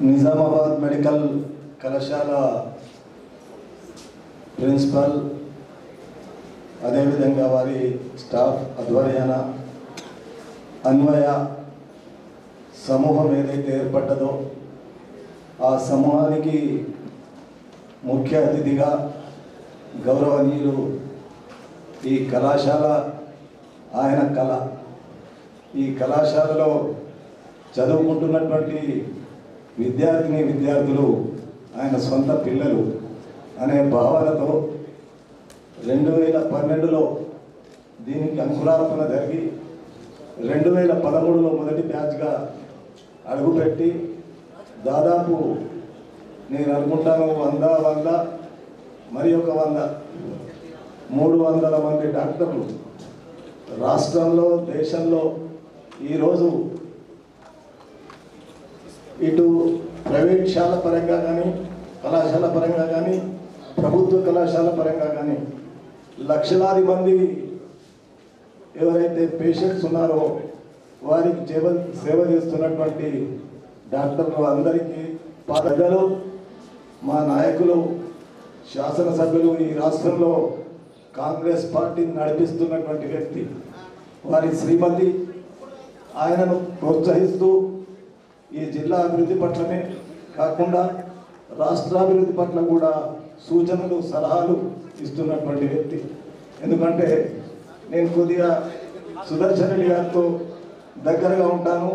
Nizamabad medical కళాశాల principal అదేవిధంగా వారి స్టాఫ్ ఆధ్వర్యాన అన్వయ సమూహం ఏదైతే ఏర్పడ్డదో ఆ సమూహానికి ముఖ్య అతిథిగా గౌరవనీయులు ఈ కళాశాల ఆయన కళ. ఈ కళాశాలలో చదువుకుంటున్నటువంటి విద్యార్థిని విద్యార్థులు ఆయన సొంత పిల్లలు అనే భావనతో రెండు వేల పన్నెండులో దీనికి అంకురార్పణ జరిగి రెండు వేల పదమూడులో మొదటి బ్యాచ్గా అడుగుపెట్టి దాదాపు నేను అనుకుంటాను వంద వంద మరి ఒక వంద మూడు వందల మంది డాక్టర్లు రాష్ట్రంలో దేశంలో ఈరోజు ఇటు ప్రైవేట్ శాల పరంగా కానీ కళాశాల పరంగా కానీ ప్రభుత్వ కళాశాల పరంగా కానీ లక్షలాది మంది ఎవరైతే పేషెంట్స్ ఉన్నారో వారికి సేవ సేవ చేస్తున్నటువంటి డాక్టర్లు అందరికీ ప్రజలు మా నాయకులు శాసనసభ్యులు ఈ రాష్ట్రంలో కాంగ్రెస్ పార్టీని నడిపిస్తున్నటువంటి వ్యక్తి వారి శ్రీమతి ఆయనను ప్రోత్సహిస్తూ ఈ జిల్లా అభివృద్ధి పట్లనే కాకుండా రాష్ట్రాభివృద్ధి పట్ల కూడా సూచనలు సలహాలు ఇస్తున్నటువంటి వ్యక్తి. ఎందుకంటే నేను కొద్దిగా సుదర్శన్ రెడ్డి గారితో దగ్గరగా ఉంటాను.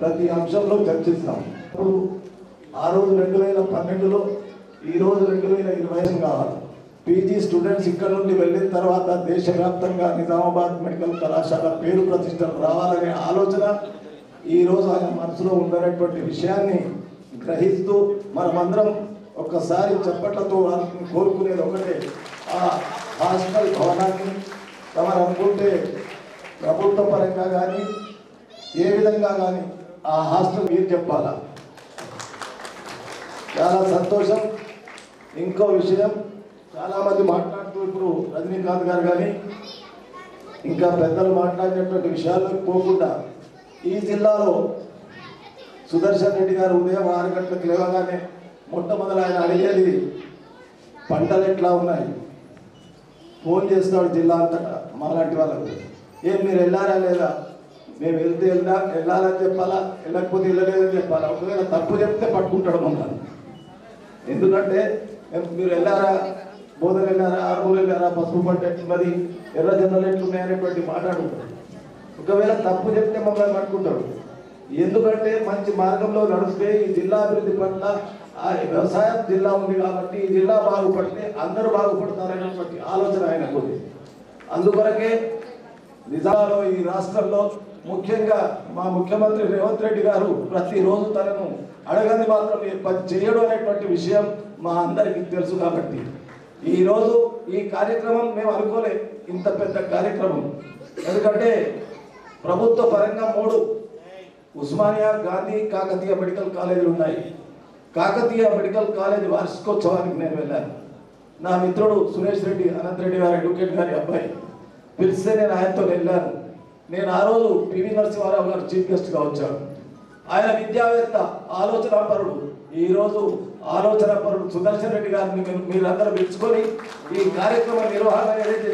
ప్రతి అంశంలో చర్చిస్తాం ఇప్పుడు ఆ రోజు రెండు వేల పన్నెండులో ఈరోజు రెండు వేల ఇరవై కావాలి. పీజీ స్టూడెంట్స్ ఇక్కడ నుండి వెళ్ళిన తర్వాత దేశవ్యాప్తంగా నిజామాబాద్ మెడికల్ కళాశాల పేరు ప్రతిష్టలు రావాలనే ఆలోచన ఈ రోజు ఆయన మనసులో ఉండేటువంటి విషయాన్ని గ్రహిస్తూ మనమందరం ఒక్కసారి చప్పట్లతో కోరుకునేది ఒకటే. ఆ హాస్టల్ భవనాన్ని తమరు అనుకుంటే ప్రభుత్వ పరంగా కానీ ఏ విధంగా కానీ ఆ హాస్టల్ మీరు చెప్పాలా? చాలా సంతోషం. ఇంకో విషయం చాలామంది మాట్లాడుతూ ఇప్పుడు రజనీకాంత్ గారు కానీ ఇంకా పెద్దలు మాట్లాడినటువంటి విషయాలు పోకుండా ఈ జిల్లాలో సుదర్శన్ రెడ్డి గారు ఉదయం ఆరు గంటలకు లేవగానే మొట్టమొదలు ఆయన అడిగేది పంటలు ఎట్లా ఉన్నాయి? ఫోన్ చేస్తాడు జిల్లా అంతటా మాలాంటి వాళ్ళకు. ఏం మీరు వెళ్ళారా లేదా? మేము వెళ్తే వెళ్ళా వెళ్ళాలని చెప్పాలా? వెళ్ళకపోతే వెళ్ళలేదని చెప్పాలా? ఒకవేళ తప్పు చెప్తే పట్టుకుంటాడు మమ్మల్ని. ఎందుకంటే మీరు వెళ్ళారా? బోధన వెళ్ళారా? ఆరుమూలు వెళ్ళారా? పసుపు పంట ఎట్లున్నది? ఎర్ర జొన్నలు ఎట్లున్నాయనేటువంటి మాట్లాడుకుంటారు ఒకవేళ తప్పు చెప్తే మమ్మల్ని పట్టుకుంటాడు ఎందుకంటే మంచి మార్గంలో నడిస్తే ఈ జిల్లా అభివృద్ధి పట్ల ఆ వ్యవసాయం జిల్లా ఉంది కాబట్టి ఈ జిల్లా బాగుపడితే అందరూ బాగుపడతారనేటువంటి ఆలోచన ఆయనకు ఉంది. అందుకొరకే నిజాలో ఈ రాష్ట్రంలో ముఖ్యంగా మా ముఖ్యమంత్రి రేవంత్ రెడ్డి గారు ప్రతిరోజు తనను అడగని మాత్రం పని చేయడం అనేటువంటి విషయం మా అందరికీ తెలుసు కాబట్టి. ఈరోజు ఈ కార్యక్రమం మేము అనుకోలే ఇంత పెద్ద కార్యక్రమం. ఎందుకంటే ప్రభుత్వ పరంగా మూడు. ఉస్మానియా గాంధీ కాకతీయ మెడికల్ కాలేజీలు ఉన్నాయి. కాకతీయ మెడికల్ కాలేజ్ వార్షికోత్సవానికి నేను వెళ్ళాను. నా మిత్రుడు సురేష్ రెడ్డి అనంత్ రెడ్డి గారు అడ్వకేట్ గారి అబ్బాయి. పిలిస్తే నేను ఆయనతో వెళ్ళాను. నేను ఆ రోజు పివి నరసింహారావు గారు చీఫ్ గెస్ట్గా వచ్చాను. ఆయన విద్యావేత్త ఆలోచన పరుడు ఈరోజు ఆలోచన పరుడు సుదర్శన్ రెడ్డి గారిని మీరు- మీరందరూ పిలుచుకొని ఈ కార్యక్రమ నిర్వహణ ఏదైతే